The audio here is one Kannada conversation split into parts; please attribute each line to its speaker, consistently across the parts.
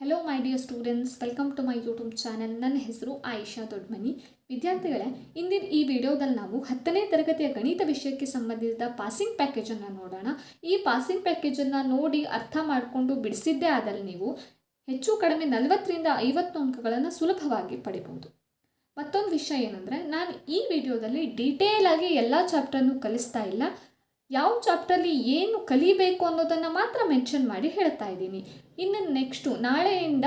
Speaker 1: Hello my dear students welcome to my YouTube channel ನನ್ನ ಹೆಸರು ಆಯಿಷಾ ದೊಡ್ಮನಿ. ವಿದ್ಯಾರ್ಥಿಗಳೇ, ಇಂದಿನ ಈ ವಿಡಿಯೋದಲ್ಲಿ ನಾವು ಹತ್ತನೇ ತರಗತಿಯ ಗಣಿತ ವಿಷಯಕ್ಕೆ ಸಂಬಂಧಿಸಿದ ಪಾಸಿಂಗ್ ಪ್ಯಾಕೇಜನ್ನು ನೋಡೋಣ. ಈ ಪಾಸಿಂಗ್ ಪ್ಯಾಕೇಜನ್ನು ನೋಡಿ ಅರ್ಥ ಮಾಡಿಕೊಂಡು ಬಿಡಿಸಿದ್ದೇ ಆದಲ್ಲಿ ನೀವು ಹೆಚ್ಚು ಕಡಿಮೆ ನಲವತ್ತರಿಂದ ಐವತ್ತು ಅಂಕಗಳನ್ನು ಸುಲಭವಾಗಿ ಪಡಿಬೋದು. ಮತ್ತೊಂದು ವಿಷಯ ಏನಂದರೆ, ನಾನು ಈ ವಿಡಿಯೋದಲ್ಲಿ ಡೀಟೇಲ್ ಆಗಿ ಎಲ್ಲ ಚಾಪ್ಟರ್ನು ಕಲಿಸ್ತಾ ಇಲ್ಲ. ಯಾವ ಚಾಪ್ಟರ್ಲಿ ಏನು ಕಲಿಬೇಕು ಅನ್ನೋದನ್ನು ಮಾತ್ರ ಮೆನ್ಷನ್ ಮಾಡಿ ಹೇಳ್ತಾ ಇದ್ದೀನಿ. ಇನ್ನು ನೆಕ್ಸ್ಟು ನಾಳೆಯಿಂದ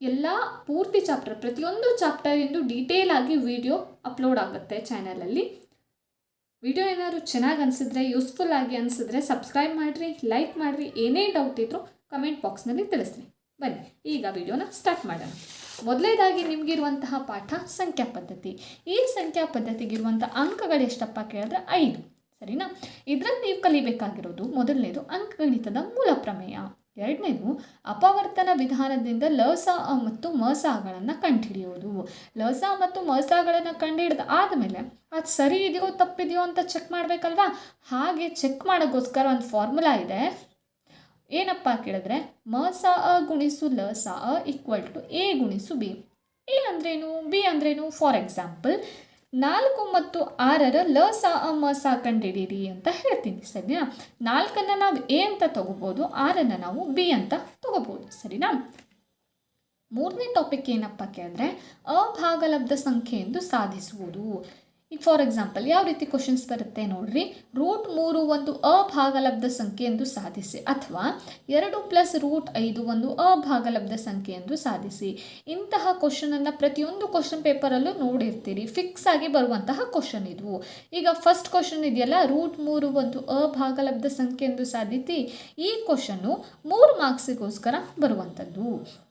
Speaker 1: ಎಲ್ಲ ಪೂರ್ತಿ ಚಾಪ್ಟರ್ ಪ್ರತಿಯೊಂದು ಚಾಪ್ಟರಿಂದು ಡೀಟೇಲ್ ಆಗಿ ವಿಡಿಯೋ ಅಪ್ಲೋಡ್ ಆಗುತ್ತೆ ಚಾನಲಲ್ಲಿ ವಿಡಿಯೋ ಏನಾದರೂ ಚೆನ್ನಾಗಿ ಅನಿಸಿದ್ರೆ ಯೂಸ್ಫುಲ್ ಆಗಿ ಅನಿಸಿದ್ರೆ ಸಬ್ಸ್ಕ್ರೈಬ್ ಮಾಡಿರಿ ಲೈಕ್ ಮಾಡಿರಿ, ಏನೇ ಡೌಟ್ ಇದ್ದರೂ ಕಮೆಂಟ್ ಬಾಕ್ಸ್ನಲ್ಲಿ ತಿಳಿಸ್ರಿ. ಬನ್ನಿ, ಈಗ ವಿಡಿಯೋನ ಸ್ಟಾರ್ಟ್ ಮಾಡೋಣ. ಮೊದಲೇದಾಗಿ ನಿಮಗಿರುವಂತಹ ಪಾಠ ಸಂಖ್ಯಾ ಪದ್ಧತಿ. ಈ ಸಂಖ್ಯಾ ಪದ್ಧತಿಗಿರುವಂಥ ಅಂಕಗಳು ಎಷ್ಟಪ್ಪ ಕೇಳಿದ್ರೆ ಐದು. ಸರಿನಾ? ಇದರಲ್ಲಿ ನೀವು ಕಲಿಬೇಕಾಗಿರೋದು ಮೊದಲನೇದು ಅಂಕಗಣಿತದ ಮೂಲ ಪ್ರಮೇಯ. ಎರಡನೇದು ಅಪವರ್ತನ ವಿಧಾನದಿಂದ ಲಸ ಮತ್ತು ಮಸಗಳನ್ನು ಕಂಡುಹಿಡಿಯೋದು. ಲಸ ಮತ್ತು ಮಸಗಳನ್ನು ಕಂಡುಹಿಡಿದ ಆದಮೇಲೆ ಅದು ಸರಿ ಇದೆಯೋ ತಪ್ಪಿದೆಯೋ ಅಂತ ಚೆಕ್ ಮಾಡಬೇಕಲ್ವಾ? ಹಾಗೆ ಚೆಕ್ ಮಾಡೋಕ್ಕೋಸ್ಕರ ಒಂದು ಫಾರ್ಮುಲಾ ಇದೆ. ಏನಪ್ಪ ಕೇಳಿದ್ರೆ, ಮಸ ಅ ಗುಣಿಸು ಲಸ ಅ ಈಕ್ವಲ್ ಟು ಎ ಗುಣಿಸು ಬಿ. ಎ ಅಂದ್ರೇನು? ಬಿ ಅಂದ್ರೇನು? ಫಾರ್ ಎಕ್ಸಾಂಪಲ್ ನಾಲ್ಕು ಮತ್ತು ಆರರ ಲ ಸ ಅ ಸ ಕಂಡಿಡೀರಿ ಅಂತ ಹೇಳ್ತೀನಿ, ಸರಿನಾ? ನಾಲ್ಕನ್ನು ನಾವು ಎ ಅಂತ ತಗೋಬೋದು, ಆರನ್ನು ನಾವು ಬಿ ಅಂತ ತಗೋಬೋದು, ಸರಿನಾ? ಮೂರನೇ ಟಾಪಿಕ್ ಏನಪ್ಪ ಕೇಳಿದ್ರೆ, ಅಭಾಗಲಬ್ಧ ಸಂಖ್ಯೆ ಎಂದು ಸಾಧಿಸುವುದು. ಈಗ ಫಾರ್ ಎಕ್ಸಾಂಪಲ್ ಯಾವ ರೀತಿ ಕ್ವಶನ್ಸ್ ಬರುತ್ತೆ ನೋಡ್ರಿ. ರೂಟ್ ಮೂರು ಒಂದು ಅಭಾಗಲಬ್ಧ ಸಂಖ್ಯೆ ಎಂದು ಸಾಧಿಸಿ. ಅಥವಾ ಎರಡು ಪ್ಲಸ್ ರೂಟ್ ಐದು ಒಂದು ಅಭಾಗಲಬ್ಧ ಸಂಖ್ಯೆ ಎಂದು ಸಾಧಿಸಿ. ಇಂತಹ ಕ್ವಶನನ್ನು ಪ್ರತಿಯೊಂದು ಕ್ವಶನ್ ಪೇಪರಲ್ಲೂ ನೋಡಿರ್ತೀರಿ. ಫಿಕ್ಸ್ ಆಗಿ ಬರುವಂತಹ ಕ್ವಶನ್ ಇದು. ಈಗ ಫಸ್ಟ್ ಕ್ವಶನ್ ಇದೆಯಲ್ಲ ರೂಟ್ ಮೂರು ಒಂದು ಅಭಾಗಲಬ್ಧ ಸಂಖ್ಯೆ ಎಂದು ಸಾಧಿಸಿ, ಈ ಕ್ವಶನ್ನು ಮೂರು ಮಾರ್ಕ್ಸಿಗೋಸ್ಕರ ಬರುವಂಥದ್ದು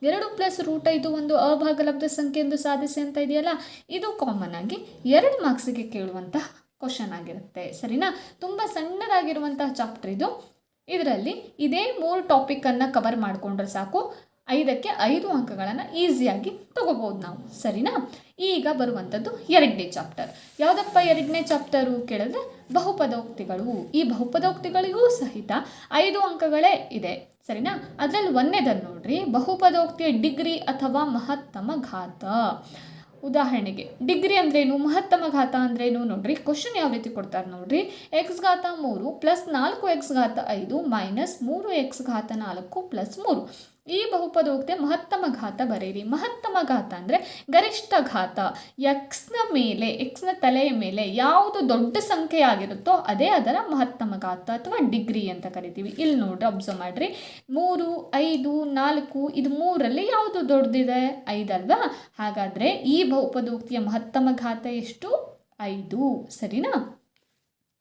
Speaker 1: ಎರಡು ಪ್ಲಸ್ ರೂಟ್ ಐದು ಒಂದು ಅಭಾಗಲಬ್ಧ ಸಂಖ್ಯೆ ಎಂದು ಸಾಧಿಸಿ ಅಂತ ಇದೆಯಲ್ಲ, ಇದು ಕಾಮನ್ ಆಗಿ ಎರಡು ಮಾರ್ಕ್ಸ್ ಗೆ ಕೇಳುವಂತಹ ಕ್ವಶನ್ ಆಗಿರುತ್ತೆ. ಸರಿನಾ? ತುಂಬ ಸಣ್ಣದಾಗಿರುವಂತಹ ಚಾಪ್ಟರ್ ಇದು. ಇದರಲ್ಲಿ ಇದೇ ಮೂರು ಟಾಪಿಕನ್ನು ಕವರ್ ಮಾಡಿಕೊಂಡ್ರೆ ಸಾಕು. ಐದಕ್ಕೆ ಐದು ಅಂಕಗಳನ್ನು ಈಸಿಯಾಗಿ ತಗೋಬೋದು ನಾವು. ಸರಿನಾ? ಈಗ ಬರುವಂಥದ್ದು ಎರಡನೇ ಚಾಪ್ಟರ್ ಯಾವುದಪ್ಪ ಎರಡನೇ ಚಾಪ್ಟರು ಕೇಳಿದ್ರೆ ಬಹುಪದೋಕ್ತಿಗಳು. ಈ ಬಹುಪದೋಕ್ತಿಗಳಿಗೂ ಸಹಿತ ಐದು ಅಂಕಗಳೇ ಇದೆ. ಸರಿನಾ? ಅದರಲ್ಲಿ ಒಂದೇದನ್ನು ನೋಡ್ರಿ. ಬಹುಪದೋಕ್ತಿಯ ಡಿಗ್ರಿ ಅಥವಾ ಮಹತ್ತಮ ಘಾತ. ಉದಾಹರಣೆಗೆ, ಡಿಗ್ರಿ ಅಂದ್ರೇನು, ಮಹತ್ತಮ ಘಾತ ಅಂದ್ರೇನು ನೋಡ್ರಿ ಕ್ವಶನ್ ಯಾವ ರೀತಿ ಕೊಡ್ತಾರೆ ನೋಡ್ರಿ ಎಕ್ಸ್ ಘಾತ ಮೂರು ಪ್ಲಸ್ ನಾಲ್ಕು ಎಕ್ಸ್ ಘಾತ ಐದು ಮೈನಸ್ ಮೂರು ಎಕ್ಸ್ ಘಾತ ನಾಲ್ಕು ಪ್ಲಸ್ ಮೂರು. ಈ ಬಹುಪದೋಕ್ತಿಯ ಮಹತ್ತಮ ಘಾತ ಬರೀರಿ ಮಹತ್ತಮ ಘಾತ ಅಂದರೆ ಗರಿಷ್ಠ ಘಾತ. ಎಕ್ಸ್ನ ಮೇಲೆ ಎಕ್ಸ್ನ ತಲೆಯ ಮೇಲೆ ಯಾವುದು ದೊಡ್ಡ ಸಂಖ್ಯೆ ಆಗಿರುತ್ತೋ ಅದೇ ಅದರ ಮಹತ್ತಮ ಘಾತ ಅಥವಾ ಡಿಗ್ರಿ ಅಂತ ಕರಿತೀವಿ. ಇಲ್ಲಿ ನೋಡ್ರಿ ಅಬ್ಸರ್ವ್ ಮಾಡಿರಿ. ಮೂರು, ಐದು, ನಾಲ್ಕು, ಇದು ಮೂರಲ್ಲಿ ಯಾವುದು ದೊಡ್ಡದಿದೆ? ಐದಲ್ವಾ ಹಾಗಾದರೆ ಈ ಬಹುಪದೋಕ್ತಿಯ ಮಹತ್ತಮ ಘಾತ ಎಷ್ಟು? ಐದು. ಸರಿನಾ?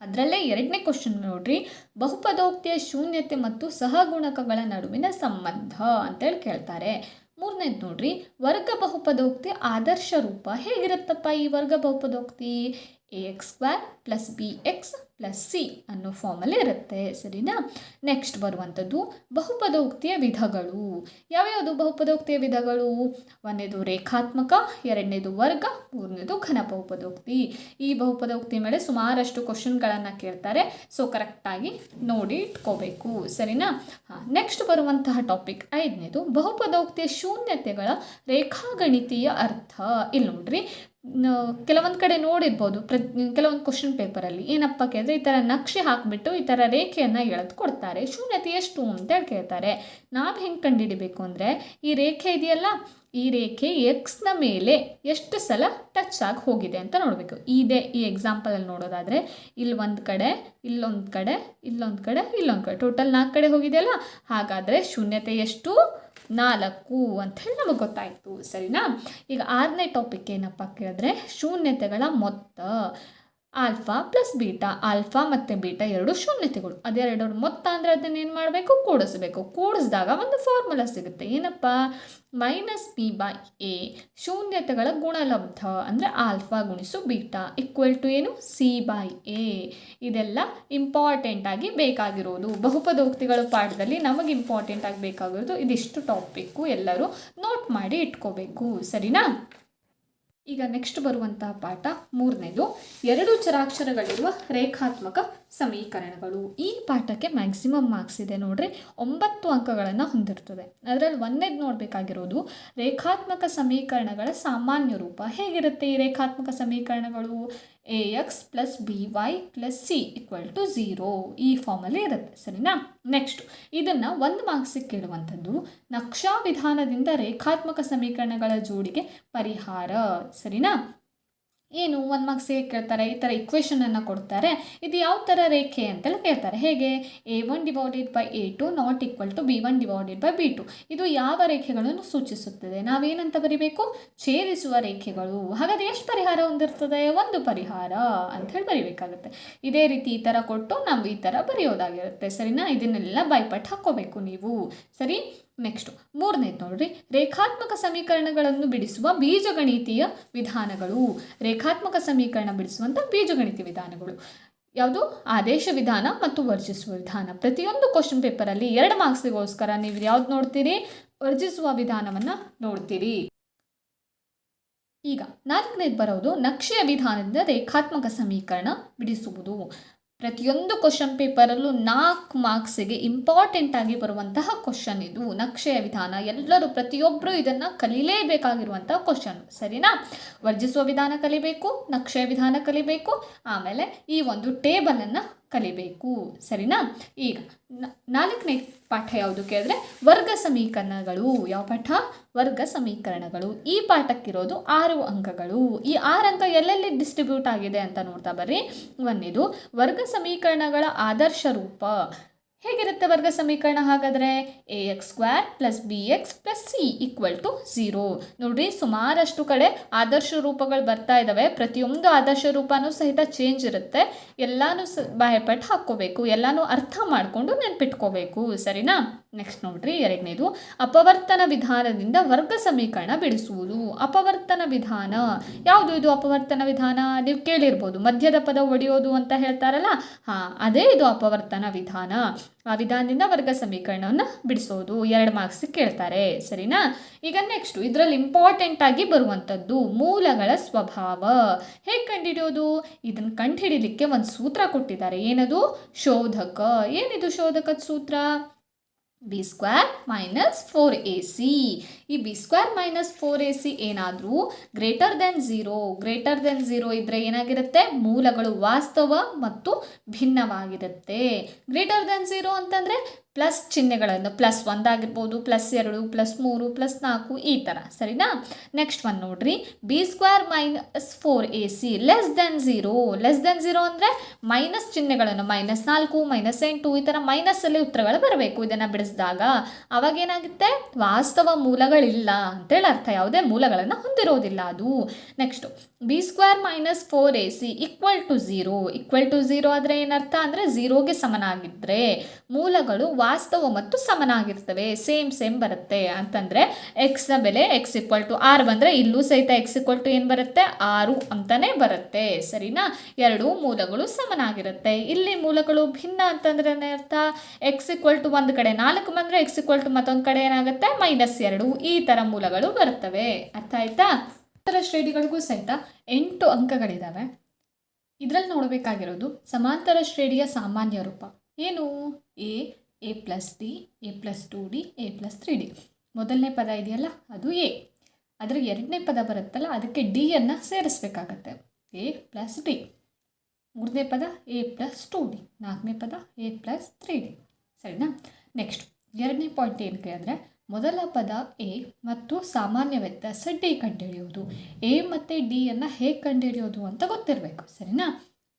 Speaker 1: ಅದರಲ್ಲೇ ಎರಡನೇ ಕ್ವಶನ್ ನೋಡ್ರಿ. ಬಹುಪದೋಕ್ತಿಯ ಶೂನ್ಯತೆ ಮತ್ತು ಸಹಗುಣಕಗಳ ನಡುವಿನ ಸಂಬಂಧ ಅಂತೇಳಿ ಕೇಳ್ತಾರೆ. ಮೂರನೇದು ನೋಡ್ರಿ, ವರ್ಗ ಬಹುಪದೋಕ್ತಿ ಆದರ್ಶ ರೂಪ ಹೇಗಿರುತ್ತಪ್ಪ ಈ ವರ್ಗ ಬಹುಪದೋಕ್ತಿ? A x square plus b x plus c ಅನ್ನೋ ಫಾರ್ಮಲ್ಲಿ ಇರುತ್ತೆ, ಸರಿನಾ? ನೆಕ್ಸ್ಟ್ ಬರುವಂಥದ್ದು ಬಹುಪದೋಕ್ತಿಯ ವಿಧಗಳು. ಯಾವ್ಯಾವುದು ಬಹುಪದೋಕ್ತಿಯ ವಿಧಗಳು? ಒಂದನೇದು ರೇಖಾತ್ಮಕ, ಎರಡನೇದು ವರ್ಗ, ಮೂರನೇದು ಘನ ಬಹುಪದೋಕ್ತಿ. ಈ ಬಹುಪದೋಕ್ತಿ ಮೇಲೆ ಸುಮಾರಷ್ಟು ಕ್ವಶನ್ಗಳನ್ನು ಕೇಳ್ತಾರೆ ಸೊ ಕರೆಕ್ಟಾಗಿ ನೋಡಿ ಇಟ್ಕೋಬೇಕು, ಸರಿನಾ? ಹಾಂ ನೆಕ್ಸ್ಟ್ ಬರುವಂತಹ ಟಾಪಿಕ್ ಐದನೇದು ಬಹುಪದೋಕ್ತಿಯ ಶೂನ್ಯತೆಗಳ ರೇಖಾಗಣಿತೀಯ ಅರ್ಥ. ಇಲ್ಲಿ ನೋಡ್ರಿ ಕೆಲವೊಂದು ಕಡೆ ನೋಡಿರ್ಬೋದು, ಪ್ರ, ಕೆಲವೊಂದು ಕ್ವಶನ್ ಪೇಪರಲ್ಲಿ ಏನಪ್ಪ ಕೇಳಿದ್ರೆ ಈ ಥರ ನಕ್ಷೆ ಹಾಕಿಬಿಟ್ಟು ಈ ಥರ ರೇಖೆಯನ್ನು ಎಳೆದು ಕೊಡ್ತಾರೆ. ಶೂನ್ಯತೆ ಎಷ್ಟು ಅಂತೇಳಿ ಕೇಳ್ತಾರೆ. ನಾವು ಹೆಂಗೆ ಕಂಡುಹಿಡಿಬೇಕು ಅಂದರೆ, ಈ ರೇಖೆ ಇದೆಯಲ್ಲ, ಈ ರೇಖೆ ಎಕ್ಸ್ನ ಮೇಲೆ ಎಷ್ಟು ಸಲ ಟಚ್ ಆಗಿ ಹೋಗಿದೆ ಅಂತ ನೋಡಬೇಕು. ಇದೆ ಈ ಎಕ್ಸಾಂಪಲಲ್ಲಿ ನೋಡೋದಾದರೆ ಇಲ್ಲಿ ಒಂದು ಕಡೆ, ಇಲ್ಲೊಂದು ಕಡೆ ಇಲ್ಲೊಂದು ಕಡೆ ಇಲ್ಲೊಂದು ಕಡೆ. ಟೋಟಲ್ ನಾಲ್ಕು ಕಡೆ ಹೋಗಿದೆಯಲ್ಲ, ಹಾಗಾದರೆ ಶೂನ್ಯತೆ ಎಷ್ಟು? ನಾಲ್ಕು ಅಂತ ಹೇಳಿ ನಮಗೆ ಗೊತ್ತಾಯಿತು ಸರಿನಾ? ಈಗ ಆರನೇ ಟಾಪಿಕ್ ಏನಪ್ಪ ಕೇಳಿದ್ರೆ ಶೂನ್ಯತೆಗಳ ಮೊತ್ತ. ಆಲ್ಫಾ ಪ್ಲಸ್ ಬೀಟಾ, ಆಲ್ಫಾ ಮತ್ತು ಬೀಟಾ ಎರಡು ಶೂನ್ಯತೆಗಳು. ಅದೆರಡರ ಮೊತ್ತ ಅಂದರೆ ಅದನ್ನು ಏನು ಮಾಡಬೇಕು? ಕೂಡಿಸ್ಬೇಕು. ಕೂಡಿಸಿದಾಗ ಒಂದು ಫಾರ್ಮುಲಾ ಸಿಗುತ್ತೆ. ಏನಪ್ಪ? ಮೈನಸ್ ಪಿ ಬೈ ಎ ಶೂನ್ಯತೆಗಳ ಗುಣಲಬ್ಧ ಅಂದರೆ ಆಲ್ಫಾ ಗುಣಿಸು ಬೀಟಾ ಈಕ್ವಲ್ ಟು ಏನು? ಸಿ ಬೈ ಎ ಇದೆಲ್ಲ ಇಂಪಾರ್ಟೆಂಟ್ ಆಗಿ ಬೇಕಾಗಿರೋದು. ಬಹುಪದೋಕ್ತಿಗಳ ಪಾಠದಲ್ಲಿ ನಮಗೆ ಇಂಪಾರ್ಟೆಂಟ್ ಆಗಿ ಬೇಕಾಗಿರೋದು ಇದಿಷ್ಟು ಟಾಪಿಕ್ಕು ಎಲ್ಲರೂ ನೋಟ್ ಮಾಡಿ ಇಟ್ಕೋಬೇಕು. ಸರಿನಾ? ಈಗ ನೆಕ್ಸ್ಟ್ ಬರುವಂತಹ ಪಾಠ ಮೂರನೇದು. ಎರಡು ಚರಾಕ್ಷರಗಳಿರುವ ರೇಖಾತ್ಮಕ ಸಮೀಕರಣಗಳು. ಈ ಪಾಠಕ್ಕೆ ಮ್ಯಾಕ್ಸಿಮಮ್ ಮಾರ್ಕ್ಸ್ ಇದೆ ನೋಡ್ರಿ. ಒಂಬತ್ತು ಅಂಕಗಳನ್ನು ಹೊಂದಿರ್ತದೆ. ಅದರಲ್ಲಿ ಒಂದೇದು ನೋಡಬೇಕಾಗಿರೋದು, ರೇಖಾತ್ಮಕ ಸಮೀಕರಣಗಳ ಸಾಮಾನ್ಯ ರೂಪ. ಹೇಗಿರುತ್ತೆ ಈ ರೇಖಾತ್ಮಕ ಸಮೀಕರಣಗಳು? A x plus b y plus c equal to zero ಈ ಫಾರ್ಮಲ್ಲಿ ಇರುತ್ತೆ. ಸರಿನಾ? ನೆಕ್ಸ್ಟ್ ಇದನ್ನು ಒಂದು ಮಾರ್ಕ್ಸಿಗೆ ಕೇಳುವಂಥದ್ದು ನಕ್ಷಾ ವಿಧಾನದಿಂದ ರೇಖಾತ್ಮಕ ಸಮೀಕರಣಗಳ ಜೋಡಿಗೆ ಪರಿಹಾರ. ಸರಿನಾ? ಏನು ಒನ್ ಮಾರ್ಕ್ಸ್ ಹೇಗೆ ಕೇಳ್ತಾರೆ, ಈ ಥರ ಇಕ್ವೇಷನನ್ನು ಕೊಡ್ತಾರೆ. ಇದು ಯಾವ ಥರ ರೇಖೆ ಅಂತೇಳಿ ಕೇಳ್ತಾರೆ ಹೇಗೆ? A one divided by a two not equal to b one divided by b two ಇದು ಯಾವ ರೇಖೆಗಳನ್ನು ಸೂಚಿಸುತ್ತದೆ? ನಾವೇನಂತ ಬರಿಬೇಕು? ಛೇದಿಸುವ ರೇಖೆಗಳು. ಹಾಗಾದರೆ ಎಷ್ಟು ಪರಿಹಾರ ಹೊಂದಿರ್ತದೆ? ಒಂದು ಪರಿಹಾರ ಅಂತ ಹೇಳಿ ಬರಿಬೇಕಾಗುತ್ತೆ. ಇದೇ ರೀತಿ ಈ ಥರ ಕೊಟ್ಟು ನಾವು ಈ ಥರ ಬರೆಯೋದಾಗಿರುತ್ತೆ. ಸರಿನಾ? ಇದನ್ನೆಲ್ಲ ಬೈಪಟ್ ಹಾಕ್ಕೋಬೇಕು ನೀವು. ಸರಿ? ನೆಕ್ಸ್ಟು ಮೂರನೇದು ನೋಡ್ರಿ. ರೇಖಾತ್ಮಕ ಸಮೀಕರಣಗಳನ್ನು ಬಿಡಿಸುವ ಬೀಜಗಣಿತೀಯ ವಿಧಾನಗಳು. ರೇಖಾತ್ಮಕ ಸಮೀಕರಣ ಬಿಡಿಸುವಂಥ ಬೀಜಗಣಿತ ವಿಧಾನಗಳು. ಯಾವುದು? ಆದೇಶ ವಿಧಾನ ಮತ್ತು ವರ್ಜಿಸುವ ವಿಧಾನ. ಪ್ರತಿಯೊಂದು ಕ್ವಶನ್ ಪೇಪರಲ್ಲಿ ಎರಡು ಮಾರ್ಕ್ಸ್ಗೋಸ್ಕರ ನೀವು ಯಾವ್ದು ನೋಡ್ತೀರಿ? ವರ್ಜಿಸುವ ವಿಧಾನವನ್ನು ನೋಡ್ತೀರಿ. ಈಗ ನಾಲ್ಕನೇದು ಬರೋದು ನಕ್ಷೆಯ ವಿಧಾನದಿಂದ ರೇಖಾತ್ಮಕ ಸಮೀಕರಣ ಬಿಡಿಸುವುದು. ಪ್ರತಿಯೊಂದು ಕ್ವಶನ್ ಪೇಪರಲ್ಲೂ ನಾಲ್ಕು ಮಾರ್ಕ್ಸಿಗೆ ಇಂಪಾರ್ಟೆಂಟ್ ಆಗಿ ಬರುವಂತಹ ಕ್ವಶನ್ ಇದು. ನಕ್ಷೆಯ ವಿಧಾನ, ಎಲ್ಲರೂ ಪ್ರತಿಯೊಬ್ಬರು ಇದನ್ನು ಕಲೀಲೇಬೇಕಾಗಿರುವಂತಹ ಕ್ವಶನ್ ಸರಿನಾ? ವರ್ಜಿಸುವ ವಿಧಾನ ಕಲಿಬೇಕು ನಕ್ಷೆಯ ವಿಧಾನ ಕಲಿಬೇಕು. ಆಮೇಲೆ ಈ ಒಂದು ಟೇಬಲನ್ನು ಕಲಿಬೇಕು. ಸರಿನಾ? ಈಗ ನಾಲ್ಕನೇ ಪಾಠ ಯಾವುದು ಕೇಳಿದ್ರೆ, ವರ್ಗ ಸಮೀಕರಣಗಳು. ಯಾವ ಪಾಠ? ವರ್ಗ ಸಮೀಕರಣಗಳು. ಈ ಪಾಠಕ್ಕಿರೋದು ಆರು ಅಂಕಗಳು. ಈ ಆರು ಅಂಕ ಎಲ್ಲೆಲ್ಲಿ ಡಿಸ್ಟ್ರಿಬ್ಯೂಟ್ ಆಗಿದೆ ಅಂತ ನೋಡ್ತಾ ಬರ್ರಿ. ಒಂದಿದು, ವರ್ಗ ಸಮೀಕರಣಗಳ ಆದರ್ಶ ರೂಪ. ಹೇಗಿರುತ್ತೆ ವರ್ಗ ಸಮೀಕರಣ ಹಾಗಾದರೆ? A x square plus b x plus c equal to zero ನೋಡಿರಿ, ಸುಮಾರಷ್ಟು ಕಡೆ ಆದರ್ಶ ರೂಪಗಳು ಬರ್ತಾ ಇದ್ದಾವೆ ಪ್ರತಿಯೊಂದು ಆದರ್ಶ ರೂಪನೂ ಸಹಿತ ಚೇಂಜ್ ಇರುತ್ತೆ. ಎಲ್ಲನೂ ಸ ಬಾಯಪಟ್ಟು ಹಾಕ್ಕೋಬೇಕು. ಎಲ್ಲನೂ ಅರ್ಥ ಮಾಡಿಕೊಂಡು ನೆನ್ಪಿಟ್ಕೋಬೇಕು. ಸರಿನಾ? ನೆಕ್ಸ್ಟ್ ನೋಡ್ರಿ, ಎರಡನೇದು, ಅಪವರ್ತನ ವಿಧಾನದಿಂದ ವರ್ಗ ಸಮೀಕರಣ ಬಿಡಿಸುವುದು. ಅಪವರ್ತನ ವಿಧಾನ, ಯಾವುದು ಇದು ಅಪವರ್ತನ ವಿಧಾನ? ನೀವು ಕೇಳಿರ್ಬೋದು, ಮಧ್ಯದ ಪದ ಒಡೆಯೋದು ಅಂತ ಹೇಳ್ತಾರಲ್ಲ? ಹಾಂ, ಅದೇ ಇದು ಅಪವರ್ತನ ವಿಧಾನ. ಆ ವಿಧಾನದಿಂದ ವರ್ಗ ಸಮೀಕರಣವನ್ನು ಬಿಡಿಸೋದು. ಎರಡು ಮಾರ್ಕ್ಸ್ ಕೇಳ್ತಾರೆ, ಸರಿನಾ? ಈಗ ನೆಕ್ಸ್ಟು ಇದರಲ್ಲಿ ಇಂಪಾರ್ಟೆಂಟ್ ಆಗಿ ಬರುವಂಥದ್ದು, ಮೂಲಗಳ ಸ್ವಭಾವ. ಹೇಗೆ ಕಂಡುಹಿಡಿಯೋದು ಇದನ್ನು ಕಂಡುಹಿಡಿಲಿಕ್ಕೆ ಒಂದು ಸೂತ್ರ ಕೊಟ್ಟಿದ್ದಾರೆ. ಏನದು? ಶೋಧಕ. ಏನಿದು ಶೋಧಕದ ಸೂತ್ರ? B square minus four a c ಈ b square minus four a c ಏನಾದರೂ greater than zero greater than zero ಇದ್ದರೆ ಏನಾಗಿರುತ್ತೆ? ಮೂಲಗಳು ವಾಸ್ತವ ಮತ್ತು ಭಿನ್ನವಾಗಿರುತ್ತೆ. ಗ್ರೇಟರ್ ದೆನ್ ಝೀರೋ ಅಂತಂದರೆ ಪ್ಲಸ್ ಚಿಹ್ನೆಗಳನ್ನು ಪ್ಲಸ್ ಒಂದಾಗಿರ್ಬೋದು ಪ್ಲಸ್ ಎರಡು ಪ್ಲಸ್ ಮೂರು ಪ್ಲಸ್ ನಾಲ್ಕು ಈ ಥರ ಸರಿನಾ? ನೆಕ್ಸ್ಟ್ ಒನ್ ನೋಡ್ರಿ. B square minus four a c less than zero less than zero ಅಂದರೆ ಮೈನಸ್ ಚಿಹ್ನೆಗಳನ್ನು ಮೈನಸ್ ನಾಲ್ಕು ಮೈನಸ್ ಎಂಟು ಈ ಥರ ಮೈನಸ್ಸಲ್ಲಿ ಉತ್ತರಗಳು ಬರಬೇಕು ಇದನ್ನು ಬಿಡಿಸಿದಾಗ. ಅವಾಗ ಏನಾಗುತ್ತೆ? ವಾಸ್ತವ ಮೂಲಗಳಿಲ್ಲ ಅಂತೇಳಿ ಅರ್ಥ. ಯಾವುದೇ ಮೂಲಗಳನ್ನು ಹೊಂದಿರೋದಿಲ್ಲ ಅದು. Next b square minus four a c equal to zero equal to zero ಆದರೆ ಏನರ್ಥ? ಅಂದರೆ ಝೀರೋಗೆ ಸಮನಾಗಿದ್ದರೆ ಮೂಲಗಳು ವಾಸ್ತವ ಮತ್ತು ಸಮನಾಗಿರ್ತವೆ ಸೇಮ್ ಸೇಮ್ ಬರುತ್ತೆ. ಅಂತಂದರೆ ಎಕ್ಸ್ನ ಬೆಲೆ ಎಕ್ಸ್ ಈಕ್ವಲ್ ಟು ಆರು ಬಂದರೆ ಇಲ್ಲೂ ಸಹಿತ ಎಕ್ಸ್ ಈಕ್ವಲ್ ಟು ಏನು ಬರುತ್ತೆ? ಆರು ಅಂತಲೇ ಬರುತ್ತೆ. ಸರಿನಾ? ಎರಡು ಮೂಲಗಳು ಸಮನಾಗಿರುತ್ತೆ. ಇಲ್ಲಿ ಮೂಲಗಳು ಭಿನ್ನ ಅಂತಂದ್ರೆ ಅರ್ಥ? ಎಕ್ಸ್ ಈಕ್ವಲ್ ಟು ಒಂದು ಕಡೆ ನಾಲ್ಕು ಬಂದರೆ ಎಕ್ಸ್ ಈಕ್ವಲ್ ಟು ಮತ್ತೊಂದು ಕಡೆ ಏನಾಗುತ್ತೆ? ಮೈನಸ್ ಎರಡು. ಈ ಥರ ಮೂಲಗಳು ಬರುತ್ತವೆ ಅರ್ಥ ಆಯ್ತಾ? ಇತರ ಶ್ರೇಣಿಗಳಿಗೂ ಸಹಿತ ಎಂಟು ಅಂಕಗಳಿದ್ದಾವೆ ಇದರಲ್ಲಿ ನೋಡಬೇಕಾಗಿರೋದು ಸಮಾಂತರ ಶ್ರೇಣಿಯ ಸಾಮಾನ್ಯ ರೂಪ. ಏನು? A a plus d a plus two d a plus three d ಮೊದಲನೇ ಪದ ಇದೆಯಲ್ಲ? ಅದು ಎ ಅದರ ಎರಡನೇ ಪದ ಬರುತ್ತಲ್ಲ, ಅದಕ್ಕೆ ಡಿಯನ್ನು ಸೇರಿಸ್ಬೇಕಾಗತ್ತೆ. ಎ ಪ್ಲಸ್ ಡಿ ಮೂರನೇ ಪದ ಎ ಪ್ಲಸ್ ಟು ಡಿ ನಾಲ್ಕನೇ ಪದ ಎ ಪ್ಲಸ್ ತ್ರೀ ಡಿ ಸರಿನಾ? ನೆಕ್ಸ್ಟ್ ಎರಡನೇ ಪಾಯಿಂಟ್ ಏನಕ್ಕೆ ಅಂದರೆ, ಮೊದಲ ಪದ ಎ ಮತ್ತು ಸಾಮಾನ್ಯ ವ್ಯತ್ಯಾಸ ಡಿ ಕಂಡುಹಿಡಿಯೋದು ಎ ಮತ್ತು ಡಿಯನ್ನು ಹೇಗೆ ಕಂಡುಹಿಡಿಯೋದು ಅಂತ ಗೊತ್ತಿರಬೇಕು. ಸರಿನಾ?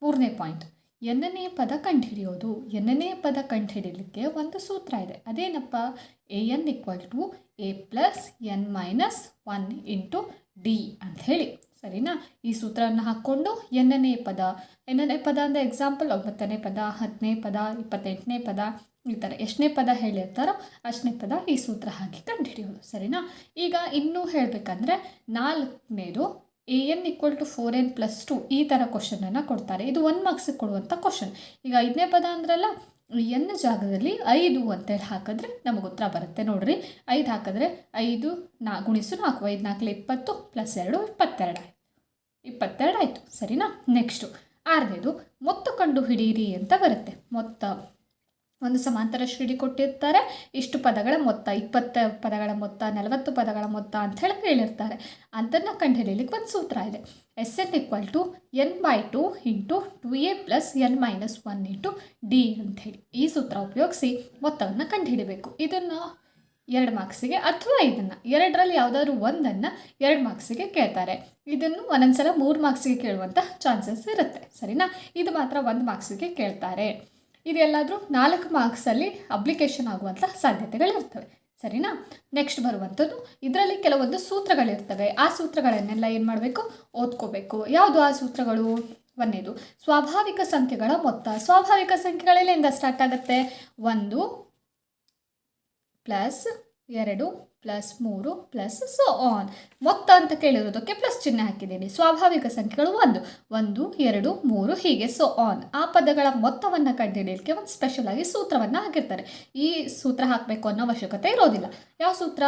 Speaker 1: ಮೂರನೇ ಪಾಯಿಂಟ್ ಎನ್ನನೇ ಪದ ಕಂಡುಹಿಡಿಯೋದು ಎನ್ನನೇ ಪದ ಕಂಡುಹಿಡಿಯಲಿಕ್ಕೆ ಒಂದು ಸೂತ್ರ ಇದೆ. ಅದೇನಪ್ಪ? A n equal to a plus n minus one into d ಅಂತ ಹೇಳಿ. ಸರಿನಾ? ಈ ಸೂತ್ರವನ್ನು ಹಾಕ್ಕೊಂಡು ಎನ್ನನೇ ಪದ ಎನ್ನನೇ ಪದ ಅಂದರೆ ಎಕ್ಸಾಂಪಲ್ ಒಂಬತ್ತನೇ ಪದ, ಹತ್ತನೇ ಪದ, ಇಪ್ಪತ್ತೆಂಟನೇ ಪದ, ಈ ಥರ ಎಷ್ಟನೇ ಪದ ಹೇಳಿರ್ತಾರೋ ಅಷ್ಟನೇ ಪದ ಈ ಸೂತ್ರ ಹಾಕಿ ಕಂಡುಹಿಡಿಯೋದು. ಸರಿನಾ? ಈಗ ಇನ್ನೂ ಹೇಳಬೇಕಂದ್ರೆ ನಾಲ್ಕನೇದು a n equal to four n plus two ಈ ಥರ ಕ್ವಶನನ್ನು ಕೊಡ್ತಾರೆ. ಇದು ಒನ್ ಮಾರ್ಕ್ಸಿಗೆ ಕೊಡುವಂಥ ಕ್ವಶನ್ ಈಗ ಐದನೇ ಪದ ಅಂದ್ರಲ್ಲ ಎನ್ ಜಾಗದಲ್ಲಿ ಐದು ಅಂತೇಳಿ ಹಾಕಿದ್ರೆ ನಮಗೆ ಉತ್ತರ ಬರುತ್ತೆ. ನೋಡ್ರಿ, ಐದು ಹಾಕಿದ್ರೆ ಐದು ನಾ ಗುಣಿಸು ನಾಲ್ಕು, ಐದು ನಾಲ್ಕಲೆ ಇಪ್ಪತ್ತು ಪ್ಲಸ್ ಎರಡು ಇಪ್ಪತ್ತೆರಡು ಆಯಿತು. ಇಪ್ಪತ್ತೆರಡು ಆಯಿತು, ಸರಿನಾ? ನೆಕ್ಸ್ಟು ಆರನೇದು, ಮೊತ್ತ ಕಂಡು ಹಿಡೀರಿ ಅಂತ ಬರುತ್ತೆ. ಮೊತ್ತ ಒಂದು ಸಮಾಂತರ ಶ್ರೇಣಿ ಕೊಟ್ಟಿರ್ತಾರೆ. ಇಷ್ಟು ಪದಗಳ ಮೊತ್ತ, ಇಪ್ಪತ್ತು ಪದಗಳ ಮೊತ್ತ, ನಲವತ್ತು ಪದಗಳ ಮೊತ್ತ ಅಂತ ಹೇಳಿ ಹೇಳಿರ್ತಾರೆ. ಅದನ್ನು ಕಂಡುಹಿಡಿಯಲಿಕ್ಕೆ ಒಂದು ಸೂತ್ರ ಇದೆ. S n equal to n by two into two a plus n minus one into d ಅಂಥೇಳಿ ಈ ಸೂತ್ರ ಉಪಯೋಗಿಸಿ ಮೊತ್ತವನ್ನು ಕಂಡುಹಿಡಬೇಕು. ಇದನ್ನು ಎರಡು ಮಾರ್ಕ್ಸಿಗೆ ಅಥವಾ ಇದನ್ನು ಎರಡರಲ್ಲಿ ಯಾವುದಾದ್ರು ಒಂದನ್ನು ಎರಡು ಮಾರ್ಕ್ಸಿಗೆ ಕೇಳ್ತಾರೆ. ಇದನ್ನು ಒಂದೊಂದ್ಸಲ ಮೂರು ಮಾರ್ಕ್ಸಿಗೆ ಕೇಳುವಂಥ ಚಾನ್ಸಸ್ ಇರುತ್ತೆ. ಸರಿನಾ? ಇದು ಮಾತ್ರ ಒಂದು ಮಾರ್ಕ್ಸಿಗೆ ಕೇಳ್ತಾರೆ. ಇದೆಲ್ಲಾದರೂ ನಾಲ್ಕು ಮಾರ್ಕ್ಸಲ್ಲಿ ಅಪ್ಲಿಕೇಶನ್ ಆಗುವಂಥ ಸಾಧ್ಯತೆಗಳಿರ್ತವೆ. ಸರಿನಾ? ನೆಕ್ಸ್ಟ್ ಬರುವಂಥದ್ದು, ಇದರಲ್ಲಿ ಕೆಲವೊಂದು ಸೂತ್ರಗಳಿರ್ತವೆ. ಆ ಸೂತ್ರಗಳನ್ನೆಲ್ಲ ಏನು ಮಾಡಬೇಕು? ಓದ್ಕೋಬೇಕು. ಯಾವುದು ಆ ಸೂತ್ರಗಳು? ಒಂದೇದು, ಸ್ವಾಭಾವಿಕ ಸಂಖ್ಯೆಗಳ ಮೊತ್ತ. ಸ್ವಾಭಾವಿಕ ಸಂಖ್ಯೆಗಳೆಲ್ಲಿಂದ ಸ್ಟಾರ್ಟ್ ಆಗುತ್ತೆ? ಒಂದು ಪ್ಲಸ್ ಎರಡು ಪ್ಲಸ್ ಮೂರು ಪ್ಲಸ್ ಸೊ ಆನ್ ಮೊತ್ತ ಅಂತ ಕೇಳಿರೋದಕ್ಕೆ ಪ್ಲಸ್ ಚಿಹ್ನೆ ಹಾಕಿದ್ದೀನಿ. ಸ್ವಾಭಾವಿಕ ಸಂಖ್ಯೆಗಳು ಒಂದು. ಒಂದು, ಎರಡು, ಮೂರು, ಹೀಗೆ ಸೊ ಆನ್ ಆ ಪದಗಳ ಮೊತ್ತವನ್ನು ಕಂಡುಹಿಡಿಯಲಿಕ್ಕೆ ಒಂದು ಸ್ಪೆಷಲ್ ಆಗಿ ಸೂತ್ರವನ್ನು ಹಾಕಿರ್ತಾರೆ. ಈ ಸೂತ್ರ ಹಾಕಬೇಕು ಅನ್ನೋ ಅವಶ್ಯಕತೆ ಇರೋದಿಲ್ಲ. ಯಾವ ಸೂತ್ರ?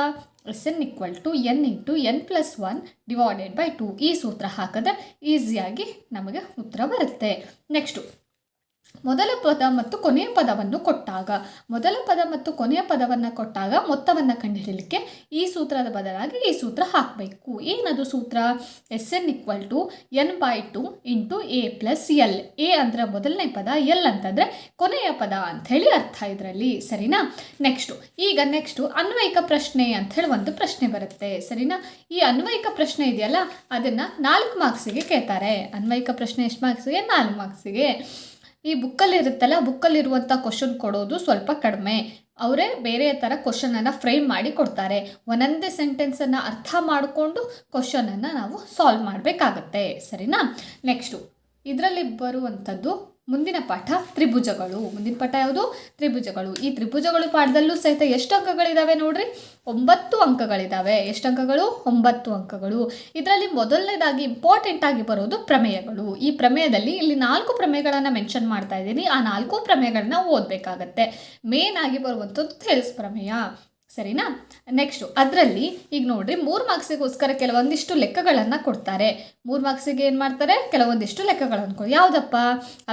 Speaker 1: S n equal to n into n plus one divided by two ಈ ಸೂತ್ರ ಹಾಕಿದ್ರೆ ಈಸಿಯಾಗಿ ನಮಗೆ ಉತ್ತರ ಬರುತ್ತೆ. ನೆಕ್ಸ್ಟು ಮೊದಲ ಪದ ಮತ್ತು ಕೊನೆಯ ಪದವನ್ನು ಕೊಟ್ಟಾಗ, ಮೊದಲ ಪದ ಮತ್ತು ಕೊನೆಯ ಪದವನ್ನು ಕೊಟ್ಟಾಗ ಮೊತ್ತವನ್ನು ಕಂಡುಹಿಡಲಿಕ್ಕೆ ಈ ಸೂತ್ರದ ಬದಲಾಗಿ ಈ ಸೂತ್ರ ಹಾಕಬೇಕು. ಏನದು ಸೂತ್ರ? S n equal to n by two into a plus l a ಅಂದರೆ ಮೊದಲನೇ ಪದ ಎಲ್ ಅಂತಂದರೆ ಕೊನೆಯ ಪದ ಅಂಥೇಳಿ ಅರ್ಥ ಇದರಲ್ಲಿ. ಸರಿನಾ? ನೆಕ್ಸ್ಟು ಈಗ ನೆಕ್ಸ್ಟು ಅನ್ವಯಿಕ ಪ್ರಶ್ನೆ ಅಂಥೇಳಿ ಒಂದು ಪ್ರಶ್ನೆ ಬರುತ್ತೆ. ಸರಿನಾ? ಈ ಅನ್ವಯಿಕ ಪ್ರಶ್ನೆ ಇದೆಯಲ್ಲ, ಅದನ್ನು ನಾಲ್ಕು ಮಾರ್ಕ್ಸಿಗೆ ಕೇಳ್ತಾರೆ. ಅನ್ವಯಿಕ ಪ್ರಶ್ನೆ ಎಷ್ಟು ಮಾರ್ಕ್ಸಿಗೆ ನಾಲ್ಕು ಮಾರ್ಕ್ಸಿಗೆ ಈ ಬುಕ್ಕಲ್ಲಿ ಇರುತ್ತಲ್ಲ ಬುಕ್ಕಲ್ಲಿರುವಂಥ ಕ್ವಶನ್ ಕೊಡೋದು ಸ್ವಲ್ಪ ಕಡಿಮೆ. ಅವರೇ ಬೇರೆ ಥರ ಕ್ವಶನನ್ನು ಫ್ರೇಮ್ ಮಾಡಿ ಕೊಡ್ತಾರೆ. ಒಂದೊಂದೇ ಸೆಂಟೆನ್ಸನ್ನು ಅರ್ಥ ಮಾಡಿಕೊಂಡು ಕ್ವಶನನ್ನು ನಾವು ಸಾಲ್ವ್ ಮಾಡಬೇಕಾಗತ್ತೆ. ಸರಿನಾ? ನೆಕ್ಸ್ಟು ಇದರಲ್ಲಿ ಬರುವಂಥದ್ದು ಮುಂದಿನ ಪಾಠ ತ್ರಿಭುಜಗಳು. ಮುಂದಿನ ಪಾಠ ಯಾವುದು? ತ್ರಿಭುಜಗಳು. ಈ ತ್ರಿಭುಜಗಳು ಪಾಠದಲ್ಲೂ ಸಹಿತ ಎಷ್ಟು ಅಂಕಗಳಿದ್ದಾವೆ ನೋಡ್ರಿ? ಒಂಬತ್ತು ಅಂಕಗಳಿದ್ದಾವೆ ಎಷ್ಟು ಅಂಕಗಳು? ಒಂಬತ್ತು ಅಂಕಗಳು. ಇದರಲ್ಲಿ ಮೊದಲನೇದಾಗಿ ಇಂಪಾರ್ಟೆಂಟ್ ಆಗಿ ಬರೋದು ಪ್ರಮೇಯಗಳು. ಈ ಪ್ರಮೇಯದಲ್ಲಿ ಇಲ್ಲಿ ನಾಲ್ಕು ಪ್ರಮೇಯಗಳನ್ನು ಮೆನ್ಷನ್ ಮಾಡ್ತಾ ಇದ್ದೀನಿ. ಆ ನಾಲ್ಕು ಪ್ರಮೇಯಗಳನ್ನ ಓದಬೇಕಾಗತ್ತೆ. ಮೇನ್ ಆಗಿ ಬರುವಂಥದ್ದು ಥೆಲ್ಸ್ ಪ್ರಮೇಯ. ಸರಿನಾ? ನೆಕ್ಸ್ಟು ಅದರಲ್ಲಿ ಈಗ ನೋಡ್ರಿ, ಮೂರು ಮಾರ್ಕ್ಸಿಗೋಸ್ಕರ ಕೆಲವೊಂದಿಷ್ಟು ಲೆಕ್ಕಗಳನ್ನು ಕೊಡ್ತಾರೆ. ಮೂರು ಮಾರ್ಕ್ಸಿಗೆ ಏನು ಮಾಡ್ತಾರೆ? ಕೆಲವೊಂದಿಷ್ಟು ಲೆಕ್ಕಗಳನ್ನು ಕೊಡಿ ಯಾವುದಪ್ಪ?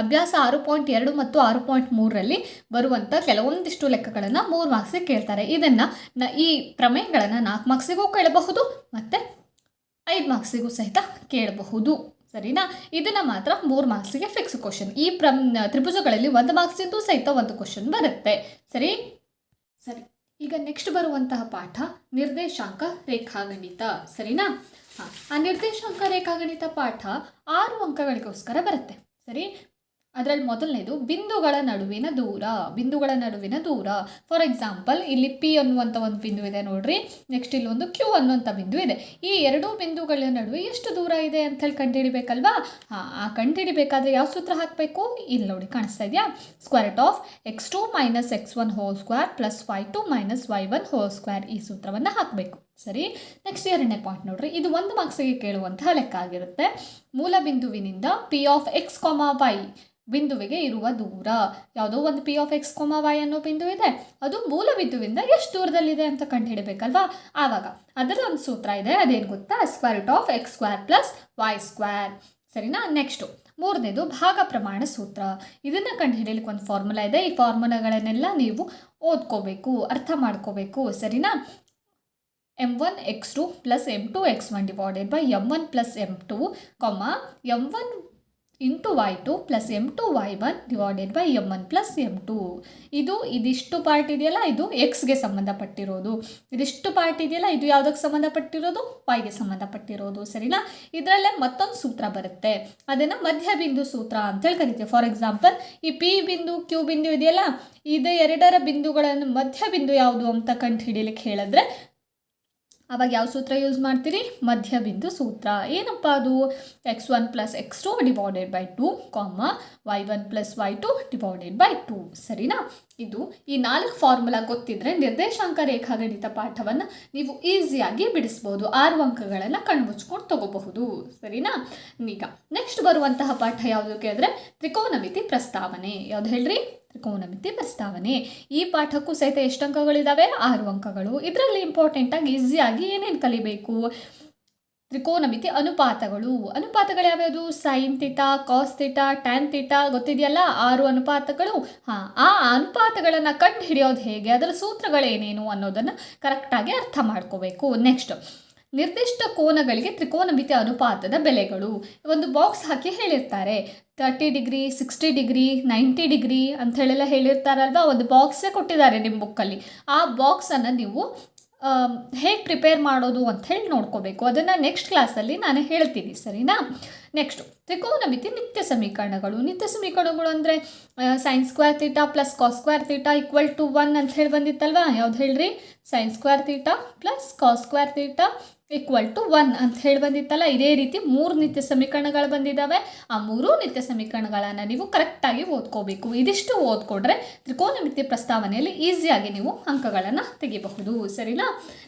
Speaker 1: ಅಭ್ಯಾಸ ಆರು ಪಾಯಿಂಟ್ ಎರಡು ಮತ್ತು ಆರು ಪಾಯಿಂಟ್ ಮೂರರಲ್ಲಿ ಬರುವಂಥ ಕೆಲವೊಂದಿಷ್ಟು ಲೆಕ್ಕಗಳನ್ನು ಮೂರು ಮಾರ್ಕ್ಸಿಗೆ ಕೇಳ್ತಾರೆ. ಇದನ್ನು ನ ಈ ಪ್ರಮೇಯಗಳನ್ನು ನಾಲ್ಕು ಮಾರ್ಕ್ಸಿಗೂ ಕೇಳಬಹುದು, ಮತ್ತು ಐದು ಮಾರ್ಕ್ಸಿಗೂ ಸಹಿತ ಕೇಳಬಹುದು. ಸರಿನಾ? ಇದನ್ನು ಮಾತ್ರ ಮೂರು ಮಾರ್ಕ್ಸಿಗೆ ಫಿಕ್ಸ್ ಕ್ವಶನ್ ಈ ಪ್ರ ತ್ರಿಭುಜಗಳಲ್ಲಿ ಒಂದು ಮಾರ್ಕ್ಸಿಂದು ಸಹಿತ ಒಂದು ಕ್ವಶನ್ ಬರುತ್ತೆ. ಸರಿ ಸರಿ? ಈಗ ನೆಕ್ಸ್ಟ್ ಬರುವಂತಹ ಪಾಠ ನಿರ್ದೇಶಾಂಕ ರೇಖಾಗಣಿತ. ಸರಿನಾ? ಆ ನಿರ್ದೇಶಾಂಕ ರೇಖಾಗಣಿತ ಪಾಠ ಆರು ಅಂಕಗಳಿಗೋಸ್ಕರ ಬರುತ್ತೆ. ಸರಿ? ಅದರಲ್ಲಿ ಮೊದಲನೇದು ಬಿಂದುಗಳ ನಡುವಿನ ದೂರ, ಬಿಂದುಗಳ ನಡುವಿನ ದೂರ. ಫಾರ್ ಎಕ್ಸಾಂಪಲ್ ಇಲ್ಲಿ ಪಿ ಅನ್ನುವಂಥ ಒಂದು ಬಿಂದು ಇದೆ ನೋಡ್ರಿ. ನೆಕ್ಸ್ಟ್ ಇಲ್ಲಿ ಒಂದು ಕ್ಯೂ ಅನ್ನುವಂಥ ಬಿಂದು ಇದೆ. ಈ ಎರಡೂ ಬಿಂದುಗಳ ನಡುವೆ ಎಷ್ಟು ದೂರ ಇದೆ ಅಂತ ಹೇಳಿ ಕಂಡುಹಿಡಿಬೇಕಲ್ವಾ? ಹಾಂ, ಆ ಕಂಡುಹಿಡಿಬೇಕಾದ್ರೆ ಯಾವ ಸೂತ್ರ ಹಾಕಬೇಕು? ಇಲ್ಲಿ ನೋಡಿ ಕಾಣಿಸ್ತಾ ಇದೆಯಾ? Square of x two minus x one whole square plus y two minus y one whole square ಈ ಸೂತ್ರವನ್ನು ಹಾಕಬೇಕು. ಸರಿ? ನೆಕ್ಸ್ಟ್ ಎರಡನೇ ಪಾಯಿಂಟ್ ನೋಡ್ರಿ. ಇದು ಒಂದು ಮಾರ್ಕ್ಸಿಗೆ ಕೇಳುವಂತಹ ಲೆಕ್ಕ ಆಗಿರುತ್ತೆ. ಮೂಲ ಬಿಂದುವಿನಿಂದ p of x comma y ಬಿಂದುವಿಗೆ ಇರುವ ದೂರ. ಯಾವುದೋ ಒಂದು p of x comma y ಅನ್ನೋ ಬಿಂದು ಇದೆ ಅದು ಮೂಲ ಬಿಂದುವಿಂದ ಎಷ್ಟು ದೂರದಲ್ಲಿದೆ ಅಂತ ಕಂಡುಹಿಡಬೇಕಲ್ವಾ? ಆವಾಗ ಅದರ ಒಂದು ಸೂತ್ರ ಇದೆ. ಅದೇನು ಗೊತ್ತಾ? Square root of x square plus y square ಸರಿನಾ? ನೆಕ್ಸ್ಟು ಮೂರನೇದು ಭಾಗ ಪ್ರಮಾಣ ಸೂತ್ರ. ಇದನ್ನು ಕಂಡುಹಿಡಿಯಲಿಕ್ಕೆ ಒಂದು ಫಾರ್ಮುಲಾ ಇದೆ. ಈ ಫಾರ್ಮುಲಾಗಳನ್ನೆಲ್ಲ ನೀವು ಓದ್ಕೋಬೇಕು, ಅರ್ಥ ಮಾಡ್ಕೋಬೇಕು. ಸರಿನಾ? M one x two plus m two x one divided by m one plus m two comma m one into y two plus m two y one divided by m one plus m two. ಇದು ಇದಿಷ್ಟು ಪಾರ್ಟ್ ಇದೆಯಲ್ಲ, ಇದು ಎಕ್ಸ್ಗೆ ಸಂಬಂಧಪಟ್ಟಿರೋದು. ಇದಿಷ್ಟು ಪಾರ್ಟ್ ಇದೆಯಲ್ಲ, ಇದು ಯಾವುದಕ್ಕೆ ಸಂಬಂಧಪಟ್ಟಿರೋದು? ವೈಗೆ ಸಂಬಂಧಪಟ್ಟಿರೋದು. ಸರಿನಾ? ಇದರಲ್ಲೇ ಮತ್ತೊಂದು ಸೂತ್ರ ಬರುತ್ತೆ. ಅದನ್ನು ಮಧ್ಯಬಿಂದು ಸೂತ್ರ ಅಂತೇಳಿ ಕರಿತೀವಿ. ಫಾರ್ ಎಕ್ಸಾಂಪಲ್ ಈ ಪಿ ಬಿಂದು ಕ್ಯೂ ಬಿಂದು ಇದೆಯಲ್ಲ, ಇದು ಎರಡರ ಬಿಂದುಗಳನ್ನು ಮಧ್ಯ ಬಿಂದು ಯಾವುದು ಅಂತ ಕಂಡು ಹಿಡಿಯಲಿಕ್ಕೆ ಹೇಳಿದ್ರೆ ಅವಾಗ ಯಾವ ಸೂತ್ರ ಯೂಸ್ ಮಾಡ್ತೀರಿ? ಮಧ್ಯಬಿಂದು ಸೂತ್ರ. ಏನಪ್ಪ ಅದು? X one plus x two divided by two comma y one plus y two divided by two ಸರಿನಾ? ಇದು ಈ ನಾಲ್ಕು ಫಾರ್ಮುಲಾ ಗೊತ್ತಿದ್ರೆ ನಿರ್ದೇಶಾಂಕ ರೇಖಾಗಣಿತ ಪಾಠವನ್ನು ನೀವು ಈಸಿಯಾಗಿ ಬಿಡಿಸ್ಬೋದು. ಆರು ಅಂಕಗಳನ್ನು ಕಣ್ಮುಚ್ಕೊಂಡು ತಗೋಬಹುದು. ಸರಿನಾ? ಈಗ ನೆಕ್ಸ್ಟ್ ಬರುವಂತಹ ಪಾಠ ಯಾವುದು ಕೇಳಿದ್ರೆ ತ್ರಿಕೋನಮಿತಿ ಪ್ರಸ್ತಾವನೆ. ಯಾವ್ದು ಹೇಳ್ರಿ? ತ್ರಿಕೋನಮಿತಿ ಪ್ರಸ್ತಾವನೆ ಈ ಪಾಠಕ್ಕೂ ಸಹಿತ ಎಷ್ಟು ಅಂಕಗಳಿದ್ದಾವೆ ಆರು ಅಂಕಗಳು. ಇದರಲ್ಲಿ ಇಂಪಾರ್ಟೆಂಟಾಗಿ ಈಸಿಯಾಗಿ ಏನೇನು ಕಲಿಬೇಕು? ತ್ರಿಕೋನಮಿತಿ ಅನುಪಾತಗಳು. ಅನುಪಾತಗಳು ಯಾವ್ಯಾವುದು? Sine theta cos theta tan theta ಗೊತ್ತಿದೆಯಲ್ಲ? ಆರು ಅನುಪಾತಗಳು. ಹಾಂ, ಆ ಅನುಪಾತಗಳನ್ನು ಕಂಡು ಹಿಡಿಯೋದು ಹೇಗೆ? ಅದರ ಸೂತ್ರಗಳೇನೇನು ಅನ್ನೋದನ್ನು ಕರೆಕ್ಟಾಗಿ ಅರ್ಥ ಮಾಡ್ಕೋಬೇಕು. ನೆಕ್ಸ್ಟ್ ನಿರ್ದಿಷ್ಟ ಕೋನಗಳಿಗೆ ತ್ರಿಕೋನಮಿತಿ ಅನುಪಾತದ ಬೆಲೆಗಳು. ಒಂದು ಬಾಕ್ಸ್ ಹಾಕಿ ಹೇಳಿರ್ತಾರೆ. Thirty degree, sixty degree, ninety degree ಅಂತ ಹೇಳೆಲ್ಲ ಹೇಳಿರ್ತಾರಲ್ವಾ? ಒಂದು ಬಾಕ್ಸೇ ಕೊಟ್ಟಿದ್ದಾರೆ ನಿಮ್ಮ ಬುಕ್ಕಲ್ಲಿ ಆ ಬಾಕ್ಸನ್ನು ನೀವು ಹೇಗೆ ಪ್ರಿಪೇರ್ ಮಾಡೋದು ಅಂತ ಹೇಳಿ ನೋಡ್ಕೋಬೇಕು. ಅದನ್ನು ನೆಕ್ಸ್ಟ್ ಕ್ಲಾಸಲ್ಲಿ ನಾನು ಹೇಳ್ತೀನಿ, ಸರಿನಾ? ನೆಕ್ಸ್ಟು ತ್ರಿಕೋನಮಿತಿ ನಿತ್ಯ ಸಮೀಕರಣಗಳು. ನಿತ್ಯ ಸಮೀಕರಣಗಳು ಅಂದರೆ sines square theta plus cos square theta equal to one ಅಂತ ಹೇಳಿ ಬಂದಿತ್ತಲ್ವಾ? ಯಾವ್ದು ಹೇಳ್ರಿ? Sines square theta plus cos square theta equal to one ಅಂತ ಹೇಳಿ ಬಂದಿತ್ತಲ್ಲ, ಇದೇ ರೀತಿ ಮೂರು ನಿತ್ಯ ಸಮೀಕರಣಗಳು ಬಂದಿದ್ದಾವೆ. ಆ ಮೂರು ನಿತ್ಯ ಸಮೀಕರಣಗಳನ್ನು ನೀವು ಕರೆಕ್ಟಾಗಿ ಓದ್ಕೋಬೇಕು. ಇದಿಷ್ಟು ಓದ್ಕೊಂಡ್ರೆ ತ್ರಿಕೋನಮಿತಿ ಪ್ರಸ್ತಾವನೆಯಲ್ಲಿ ಈಸಿಯಾಗಿ ನೀವು ಅಂಕಗಳನ್ನು ತೆಗಿಬಹುದು. ಸರಿನಾ?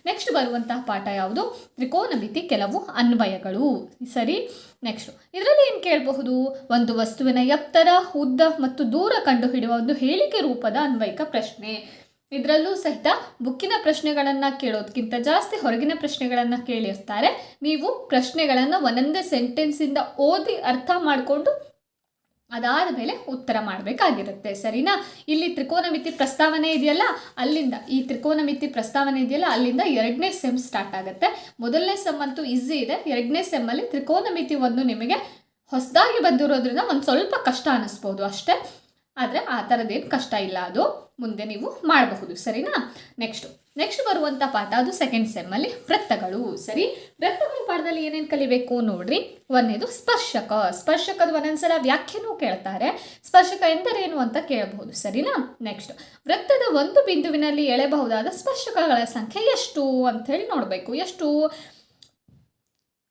Speaker 1: ನೆಕ್ಸ್ಟ್ ಬರುವಂತಹ ಪಾಠ ಯಾವುದು? ತ್ರಿಕೋನಮಿತಿ ಕೆಲವು ಅನ್ವಯಗಳು. ಸರಿ? ನೆಕ್ಸ್ಟ್ ಇದರಲ್ಲಿ ಏನು ಕೇಳಬಹುದು? ಒಂದು ವಸ್ತುವಿನ ಎತ್ತರ, ಉದ್ದ ಮತ್ತು ದೂರ ಕಂಡುಹಿಡಿಯುವ ಒಂದು ಹೇಳಿಕೆ ರೂಪದ ಅನ್ವಯಿಕ ಪ್ರಶ್ನೆ. ಇದರಲ್ಲೂ ಸಹಿತ ಬುಕ್ಕಿನ ಪ್ರಶ್ನೆಗಳನ್ನು ಕೇಳೋದಕ್ಕಿಂತ ಜಾಸ್ತಿ ಹೊರಗಿನ ಪ್ರಶ್ನೆಗಳನ್ನು ಕೇಳಿರ್ತಾರೆ. ನೀವು ಪ್ರಶ್ನೆಗಳನ್ನು ಒಂದೊಂದೇ ಸೆಂಟೆನ್ಸಿಂದ ಓದಿ ಅರ್ಥ ಮಾಡಿಕೊಂಡು ಅದಾದ ಮೇಲೆ ಉತ್ತರ ಮಾಡಬೇಕಾಗಿರುತ್ತೆ. ಸರಿನಾ? ಇಲ್ಲಿ ತ್ರಿಕೋನಮಿತಿ ಪ್ರಸ್ತಾವನೆ ಇದೆಯಲ್ಲ? ಅಲ್ಲಿಂದ ಈ ತ್ರಿಕೋನಮಿತಿ ಪ್ರಸ್ತಾವನೆ ಇದೆಯಲ್ಲ? ಅಲ್ಲಿಂದ ಎರಡನೇ ಸೆಮ್ ಸ್ಟಾರ್ಟ್ ಆಗುತ್ತೆ. ಮೊದಲನೇ ಸೆಮ್ ಅಂತೂ ಈಸಿ ಇದೆ. ಎರಡನೇ ಸೆಮ್ಮಲ್ಲಿ ತ್ರಿಕೋನಮಿತಿ ಒಂದು ನಿಮಗೆ ಹೊಸದಾಗಿ ಬಂದಿರೋದ್ರಿಂದ ಒಂದು ಸ್ವಲ್ಪ ಕಷ್ಟ ಅನ್ನಿಸ್ಬೋದು ಅಷ್ಟೇ. ಆದರೆ ಆ ಥರದ್ದೇನು ಕಷ್ಟ ಇಲ್ಲ. ಅದು ಮುಂದೆ ನೀವು ಮಾಡಬಹುದು. ಸರಿನಾ? ನೆಕ್ಸ್ಟು ನೆಕ್ಸ್ಟ್ ಬರುವಂಥ ಪಾಠ ಅದು ಸೆಕೆಂಡ್ ಸೆಮ್ಮಲ್ಲಿ ವೃತ್ತಗಳು. ಸರಿ? ವೃತ್ತಗಳ ಪಾಠದಲ್ಲಿ ಏನೇನು ಕಲಿಬೇಕು ನೋಡ್ರಿ. ಒಂದೇದು ಸ್ಪರ್ಶಕ. ಸ್ಪರ್ಶಕದ ಒಂದೊಂದ್ಸಲ ವ್ಯಾಖ್ಯಾನೂ ಕೇಳ್ತಾರೆ. ಸ್ಪರ್ಶಕ ಎಂದರೇನು ಅಂತ ಕೇಳಬಹುದು. ಸರಿನಾ? ನೆಕ್ಸ್ಟ್ ವೃತ್ತದ ಒಂದು ಬಿಂದುವಿನಲ್ಲಿ ಎಳೆಬಹುದಾದ ಸ್ಪರ್ಶಕಗಳ ಸಂಖ್ಯೆ ಎಷ್ಟು ಅಂತ ಹೇಳಿ ನೋಡಬೇಕು. ಎಷ್ಟು?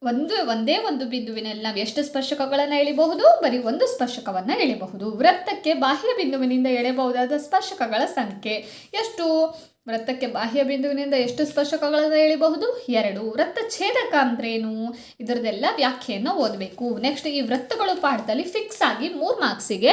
Speaker 1: ಒಂದು, ಒಂದೇ ಒಂದು ಬಿಂದುವಿನಲ್ಲಿ ನಾವು ಎಷ್ಟು ಸ್ಪರ್ಶಕಗಳನ್ನು ಎಳಿಬಹುದು? ಬರೀ ಒಂದು ಸ್ಪರ್ಶಕವನ್ನು ಎಳಿಬಹುದು. ವೃತ್ತಕ್ಕೆ ಬಾಹ್ಯ ಬಿಂದುವಿನಿಂದ ಎಳೆಯಬಹುದಾದ ಸ್ಪರ್ಶಕಗಳ ಸಂಖ್ಯೆ ಎಷ್ಟು? ವೃತ್ತಕ್ಕೆ ಬಾಹ್ಯ ಬಿಂದುವಿನಿಂದ ಎಷ್ಟು ಸ್ಪರ್ಶಕಗಳನ್ನು ಎಳಿಬಹುದು? ಎರಡು. ವೃತ್ತ ಛೇದಕ ಅಂದ್ರೇನು? ಇದರದೆಲ್ಲ ವ್ಯಾಖ್ಯೆಯನ್ನು ಓದಬೇಕು. ನೆಕ್ಸ್ಟ್ ಈ ವೃತ್ತಗಳು ಪಾಠದಲ್ಲಿ ಫಿಕ್ಸ್ ಆಗಿ ಮೂರು ಮಾರ್ಕ್ಸಿಗೆ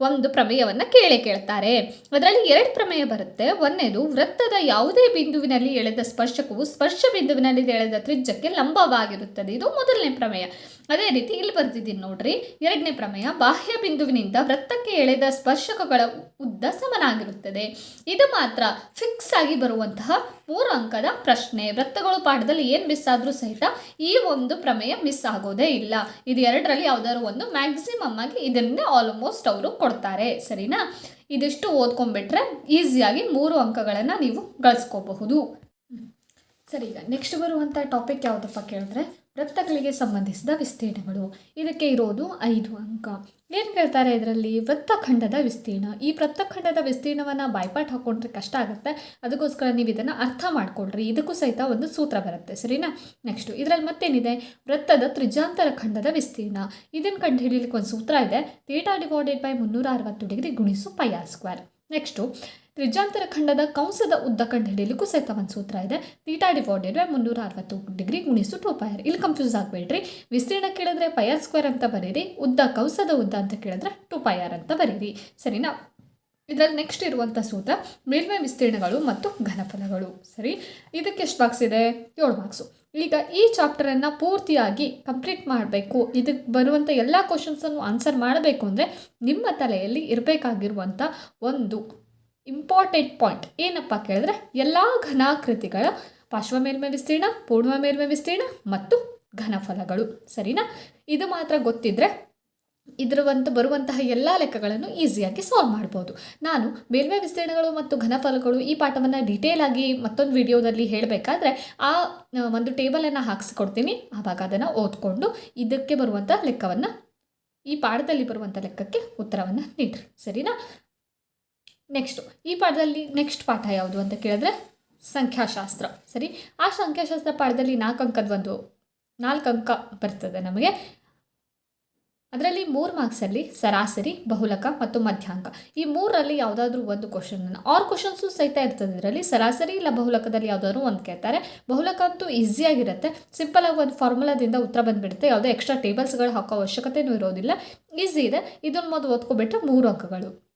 Speaker 1: ಒಂದು ಪ್ರಮೇಯವನ್ನು ಕೇಳಿ ಕೇಳ್ತಾರೆ. ಅದರಲ್ಲಿ ಎರಡು ಪ್ರಮೇಯ ಬರುತ್ತೆ. ಒಂದನೇದು ವೃತ್ತದ ಯಾವುದೇ ಬಿಂದುವಿನಲ್ಲಿ ಎಳೆದ ಸ್ಪರ್ಶಕವು ಸ್ಪರ್ಶ ಬಿಂದುವಿನಲ್ಲಿ ಎಳೆದ ತ್ರಿಜ್ಯಕ್ಕೆ ಲಂಬವಾಗಿರುತ್ತದೆ. ಇದು ಮೊದಲನೇ ಪ್ರಮೇಯ. ಅದೇ ರೀತಿ ಇಲ್ಲಿ ಬರ್ತಿದ್ದೀನಿ ನೋಡ್ರಿ. ಎರಡನೇ ಪ್ರಮೇಯ, ಬಾಹ್ಯ ಬಿಂದುವಿನಿಂದ ವೃತ್ತಕ್ಕೆ ಎಳೆದ ಸ್ಪರ್ಶಕಗಳ ಉದ್ದ ಸಮನಾಗಿರುತ್ತದೆ. ಇದು ಮಾತ್ರ ಫಿಕ್ಸ್ ಆಗಿ ಬರುವಂತಹ ಮೂರು ಅಂಕದ ಪ್ರಶ್ನೆ. ವೃತ್ತಗಳು ಪಾಠದಲ್ಲಿ ಏನು ಮಿಸ್ ಆದರೂ ಸಹಿತ ಈ ಒಂದು ಪ್ರಮೇಯ ಮಿಸ್ ಆಗೋದೇ ಇಲ್ಲ. ಇದು ಎರಡರಲ್ಲಿ ಯಾವುದಾದ್ರು ಒಂದು ಮ್ಯಾಕ್ಸಿಮಮ್ ಆಗಿ ಇದನ್ನೇ ಆಲ್ಮೋಸ್ಟ್ ಅವರು ಕೊಡ್ತಾರೆ. ಸರಿನಾ? ಇದಿಷ್ಟು ಓದ್ಕೊಂಡ್ಬಿಟ್ರೆ ಈಸಿಯಾಗಿ ಮೂರು ಅಂಕಗಳನ್ನು ನೀವು ಗಳಿಸ್ಕೋಬಹುದು. ಸರಿ, ಈಗ ನೆಕ್ಸ್ಟ್ ಬರುವಂಥ ಟಾಪಿಕ್ ಯಾವುದಪ್ಪ ಕೇಳಿದ್ರೆ? ವೃತ್ತಗಳಿಗೆ ಸಂಬಂಧಿಸಿದ ವಿಸ್ತೀರ್ಣಗಳು. ಇದಕ್ಕೆ ಇರೋದು ಐದು ಅಂಕ. ಏನು ಕೇಳ್ತಾರೆ ಇದರಲ್ಲಿ? ವೃತ್ತಖಂಡದ ವಿಸ್ತೀರ್ಣ. ಈ ವೃತ್ತಖಂಡದ ವಿಸ್ತೀರ್ಣವನ್ನು ಬಾಯ್ಪಾಟ್ ಹಾಕ್ಕೊಂಡ್ರೆ ಕಷ್ಟ ಆಗುತ್ತೆ. ಅದಕ್ಕೋಸ್ಕರ ನೀವು ಇದನ್ನು ಅರ್ಥ ಮಾಡ್ಕೊಳ್ರಿ. ಇದಕ್ಕೂ ಸಹಿತ ಒಂದು ಸೂತ್ರ ಬರುತ್ತೆ. ಸರಿನಾ? ನೆಕ್ಸ್ಟು ಇದರಲ್ಲಿ ಮತ್ತೇನಿದೆ? ವೃತ್ತದ ತ್ರಿಜಾಂತರ ಖಂಡದ ವಿಸ್ತೀರ್ಣ. ಇದನ್ನು ಕಂಡು ಹಿಡಿಯಲಿಕ್ಕೆ ಒಂದು ಸೂತ್ರ ಇದೆ. ತೀಟಾ ಡಿವೈಡೆಡ್ ಬೈ ಮುನ್ನೂರ ಅರವತ್ತು ಡಿಗ್ರಿ ಗುಣಿಸು ಪೈ ಆರ್ ಸ್ಕ್ವೇರ್ ನೆಕ್ಸ್ಟು ತ್ರಿಜಾಂತರ ಖಂಡದ ಕಂಸದ ಉದ್ದ ಕಂಡು ಹಿಡಿಯಲಿಕ್ಕೂ ಸಹಿತ ಒಂದು ಸೂತ್ರ ಇದೆ. ತೀಟಾ ಡಿವೈಡೆಡ್ ಬೈ ಮುನ್ನೂರ ಅರವತ್ತು ಡಿಗ್ರಿ ಗುಣಿಸು ಟು ಪೈರ್ ಇಲ್ಲಿ ಕನ್ಫ್ಯೂಸ್ ಆಗಬೇಡ್ರಿ. ವಿಸ್ತೀರ್ಣ ಕೇಳಿದ್ರೆ ಪೈರ್ ಸ್ಕ್ವೇರ್ ಅಂತ ಬರೀರಿ. ಉದ್ದ ಕಂಸದ ಉದ್ದ ಅಂತ ಕೇಳಿದ್ರೆ ಟು ಪೈರ್ ಅಂತ ಬರೀರಿ. ಸರಿನಾ? ಇದರಲ್ಲಿ ನೆಕ್ಸ್ಟ್ ಇರುವಂಥ ಸೂತ್ರ ಮೇಲ್ಮೈ ವಿಸ್ತೀರ್ಣಗಳು ಮತ್ತು ಘನಫಲಗಳು. ಸರಿ? ಇದಕ್ಕೆ ಎಷ್ಟು ಬಾಕ್ಸ್ ಇದೆ? ಏಳು ಬಾಕ್ಸು ಈಗ ಈ ಚಾಪ್ಟರನ್ನು ಪೂರ್ತಿಯಾಗಿ ಕಂಪ್ಲೀಟ್ ಮಾಡಬೇಕು. ಇದಕ್ಕೆ ಬರುವಂಥ ಎಲ್ಲ ಕ್ವಶನ್ಸನ್ನು ಆನ್ಸರ್ ಮಾಡಬೇಕು ಅಂದರೆ ನಿಮ್ಮ ತಲೆಯಲ್ಲಿ ಇರಬೇಕಾಗಿರುವಂಥ ಒಂದು ಇಂಪಾರ್ಟೆಂಟ್ ಪಾಯಿಂಟ್ ಏನಪ್ಪ ಕೇಳಿದ್ರೆ ಎಲ್ಲ ಘನಾಕೃತಿಗಳ ಪಾರ್ಶ್ವ ಮೇಲ್ಮೈ ವಿಸ್ತೀರ್ಣ ಪೂರ್ಣ ಮೇಲ್ಮೈ ವಿಸ್ತೀರ್ಣ ಮತ್ತು ಘನಫಲಗಳು. ಸರಿನಾ? ಇದು ಮಾತ್ರ ಗೊತ್ತಿದ್ದರೆ ಇದರ ಒಂದು ಬರುವಂತಹ ಎಲ್ಲ ಲೆಕ್ಕಗಳನ್ನು ಈಸಿಯಾಗಿ ಸಾಲ್ವ್ ಮಾಡ್ಬೋದು. ನಾನು ಮೇಲ್ಮೈ ವಿಸ್ತೀರ್ಣಗಳು ಮತ್ತು ಘನಫಲಗಳು ಈ ಪಾಠವನ್ನು ಡೀಟೇಲ್ ಆಗಿ ಮತ್ತೊಂದು ವಿಡಿಯೋದಲ್ಲಿ ಹೇಳಬೇಕಾದ್ರೆ ಆ, ಒಂದು ಟೇಬಲನ್ನು ಹಾಕ್ಸಿಕೊಡ್ತೀನಿ. ಆವಾಗ ಅದನ್ನು ಓದ್ಕೊಂಡು ಇದಕ್ಕೆ ಬರುವಂಥ ಲೆಕ್ಕವನ್ನು ಈ ಪಾಠದಲ್ಲಿ ಬರುವಂಥ ಲೆಕ್ಕಕ್ಕೆ ಉತ್ತರವನ್ನು ನೀಡ್ರಿ. ಸರಿನಾ? ನೆಕ್ಸ್ಟು ಈ ಪಾಠದಲ್ಲಿ ನೆಕ್ಸ್ಟ್ ಪಾಠ ಯಾವುದು ಅಂತ ಕೇಳಿದ್ರೆ ಸಂಖ್ಯಾಶಾಸ್ತ್ರ. ಸರಿ? ಆ ಸಂಖ್ಯಾಶಾಸ್ತ್ರ ಪಾಠದಲ್ಲಿ ನಾಲ್ಕು ಅಂಕದ ಒಂದು, ನಾಲ್ಕು ಅಂಕ ಬರ್ತದೆ ನಮಗೆ. ಅದರಲ್ಲಿ ಮೂರು ಮಾರ್ಕ್ಸಲ್ಲಿ ಸರಾಸರಿ, ಬಹುಲಕ ಮತ್ತು ಮಧ್ಯಾಂಕ. ಈ ಮೂರರಲ್ಲಿ ಯಾವುದಾದ್ರೂ ಒಂದು ಕ್ವಶನನ್ನು ಆರ್ ಕ್ವಶನ್ಸು ಸಹಿತ ಇರ್ತದೆ ಇದರಲ್ಲಿ. ಸರಾಸರಿ ಇಲ್ಲ ಬಹುಲಕದಲ್ಲಿ ಯಾವುದಾದ್ರು ಒಂದು ಕೇಳ್ತಾರೆ. ಬಹುಲಕ ಅಂತೂ ಈಸಿಯಾಗಿರುತ್ತೆ ಸಿಂಪಲಾಗಿ ಒಂದು ಫಾರ್ಮುಲಾದಿಂದ ಉತ್ತರ ಬಂದುಬಿಡುತ್ತೆ. ಯಾವುದೇ ಎಕ್ಸ್ಟ್ರಾ ಟೇಬಲ್ಸ್ಗಳು ಹಾಕೋ ಅವಶ್ಯಕತೆಯೂ ಇರೋದಿಲ್ಲ. ಈಸಿ ಇದೆ. ಇದನ್ನು ಮೊದಲು ಓದ್ಕೊಬಿಟ್ರೆ ಮೂರು ಅಂಕಗಳು.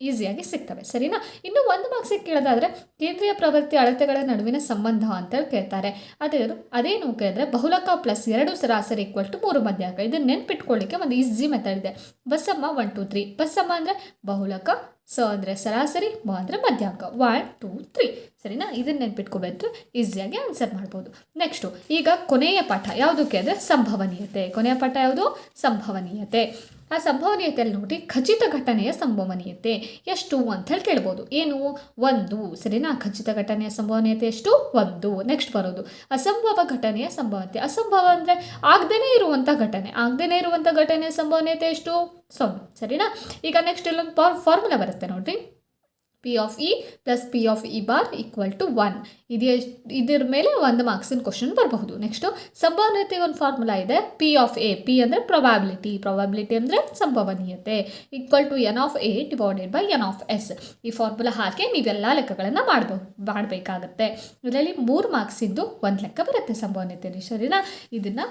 Speaker 1: ಈಸಿಯಾಗಿ ಸಿಗ್ತವೆ. ಸರಿನಾ? ಇನ್ನು ಒಂದು ಮಾರ್ಕ್ಸಿಗೆ ಕೇಳೋದಾದರೆ, ಕೇಂದ್ರೀಯ ಪ್ರವೃತ್ತಿ ಅಳತೆಗಳ ನಡುವಿನ ಸಂಬಂಧ ಅಂತ ಕೇಳ್ತಾರೆ. ಅದೇ ಅದೇನು ಕೇಳಿದ್ರೆ ಬಹುಲಕ ಪ್ಲಸ್ ಎರಡು ಸರಾಸರಿ ಈಕ್ವಲ್ ಟು ಮೂರು ಮಧ್ಯಾಹ್ನ ಇದನ್ನು ನೆನ್ಪಿಟ್ಕೊಳ್ಳಿಕ್ಕೆ ಒಂದು ಈಸಿ ಮೆಥಡ್ ಇದೆ. ಬಸ್ಸಮ್ಮ ಒನ್ ಟು ತ್ರೀ ಬಸ್ಸಮ್ಮ ಅಂದರೆ ಬಹುಲಕ, ಸ ಅಂದರೆ ಸರಾಸರಿ, ಮ ಅಂದರೆ ಮಧ್ಯಾಹ್ನ ಒನ್ ಟೂ ತ್ರೀ ಸರಿನಾ? ಇದನ್ನು ನೆನ್ಪಿಟ್ಕೋಬೇಕು ಈಸಿಯಾಗಿ ಆನ್ಸರ್ ಮಾಡ್ಬೋದು. ನೆಕ್ಸ್ಟು ಈಗ ಕೊನೆಯ ಪಾಠ ಯಾವುದಕ್ಕೆ ಅಂದರೆ ಸಂಭವನೀಯತೆ. ಕೊನೆಯ ಪಾಠ ಯಾವುದು? ಸಂಭವನೀಯತೆ. ಆ ಸಂಭವನೀಯತೆಯಲ್ಲಿ ನೋಡಿ, ಖಚಿತ ಘಟನೆಯ ಸಂಭವನೀಯತೆ ಎಷ್ಟು ಅಂತ ಹೇಳಿ ಕೇಳ್ಬೋದು. ಏನು? ಒಂದು. ಸರಿನಾ? ಖಚಿತ ಘಟನೆಯ ಸಂಭವನೀಯತೆ ಎಷ್ಟು? ಒಂದು. ನೆಕ್ಸ್ಟ್ ಬರೋದು. ಅಸಂಭವ ಘಟನೆಯ ಸಂಭವನೀಯತೆ. ಅಸಂಭವ ಅಂದರೆ ಆಗದೇ ಇರುವಂಥ ಘಟನೆ. ಆಗದೇ ಇರುವಂಥ ಘಟನೆಯ ಸಂಭವನೀಯತೆ ಎಷ್ಟು? ಸೊನ್ನೆ. ಸರಿನಾ? ಈಗ ನೆಕ್ಸ್ಟ್ ಇಲ್ಲೊಂದು ಫಾರ್ಮುಲಾ ಬರುತ್ತೆ ನೋಡ್ರಿ. P of e plus p of e bar equal to one ಇದು ಇದ್ರ ಮೇಲೆ ಒಂದು ಮಾರ್ಕ್ಸಿನ ಕ್ವಶನ್ ಬರಬಹುದು. ನೆಕ್ಸ್ಟು ಸಂಭವನೀಯತೆಗೆ ಒಂದು ಫಾರ್ಮುಲಾ ಇದೆ. ಪಿ ಆಫ್ ಎ ಪಿ ಅಂದರೆ ಪ್ರೊಬಾಬಿಲಿಟಿ ಪ್ರೊಬಾಬಿಲಿಟಿ ಅಂದರೆ ಸಂಭವನೀಯತೆ. Equal to n of a divided by n of s ಈ ಫಾರ್ಮುಲಾ ಹಾಕಿ ನೀವೆಲ್ಲ ಲೆಕ್ಕಗಳನ್ನು ಮಾಡಬಹುದು ಮಾಡಬೇಕಾಗತ್ತೆ. ಇದರಲ್ಲಿ ಮೂರು ಮಾರ್ಕ್ಸಿದ್ದು ಒಂದು ಲೆಕ್ಕ ಬರುತ್ತೆ ಸಂಭವನೀಯತೆ ಸರಿನಾ? ಇದನ್ನು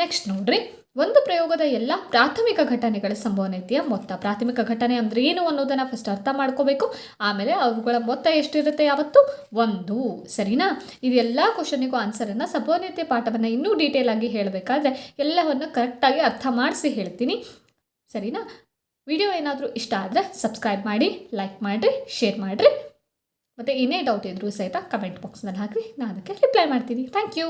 Speaker 1: ನೆಕ್ಸ್ಟ್ ನೋಡ್ರಿ. ಒಂದು ಪ್ರಯೋಗದ ಎಲ್ಲ ಪ್ರಾಥಮಿಕ ಘಟನೆಗಳ ಸಂಭವನೀಯತೆಯ ಮೊತ್ತ ಪ್ರಾಥಮಿಕ ಘಟನೆ ಅಂದರೆ ಏನು ಅನ್ನೋದನ್ನು ಫಸ್ಟ್ ಅರ್ಥ ಮಾಡ್ಕೋಬೇಕು. ಆಮೇಲೆ ಅವುಗಳ ಮೊತ್ತ ಎಷ್ಟಿರುತ್ತೆ ಯಾವತ್ತು? ಒಂದು. ಸರಿನಾ? ಇದೆಲ್ಲ ಕ್ವಶನಿಗೂ ಆನ್ಸರನ್ನು ಸಂಭವನೀಯತೆ ಪಾಠವನ್ನು ಇನ್ನೂ ಡೀಟೇಲ್ ಆಗಿ ಹೇಳಬೇಕಾದ್ರೆ ಎಲ್ಲವನ್ನು ಕರೆಕ್ಟಾಗಿ ಅರ್ಥ ಮಾಡಿಸಿ ಹೇಳ್ತೀನಿ. ಸರಿನಾ? ವಿಡಿಯೋ ಏನಾದರೂ ಇಷ್ಟ ಆದರೆ ಸಬ್ಸ್ಕ್ರೈಬ್ ಮಾಡಿ ಲೈಕ್ ಮಾಡಿರಿ ಶೇರ್ ಮಾಡಿರಿ. ಮತ್ತು ಏನೇ ಡೌಟ್ ಇದ್ದರೂ ಸಹಿತ ಕಮೆಂಟ್ ಬಾಕ್ಸ್ನಲ್ಲಿ ಹಾಕಿ ನಾನು ಅದಕ್ಕೆ ರಿಪ್ಲೈ ಮಾಡ್ತೀನಿ. Thank you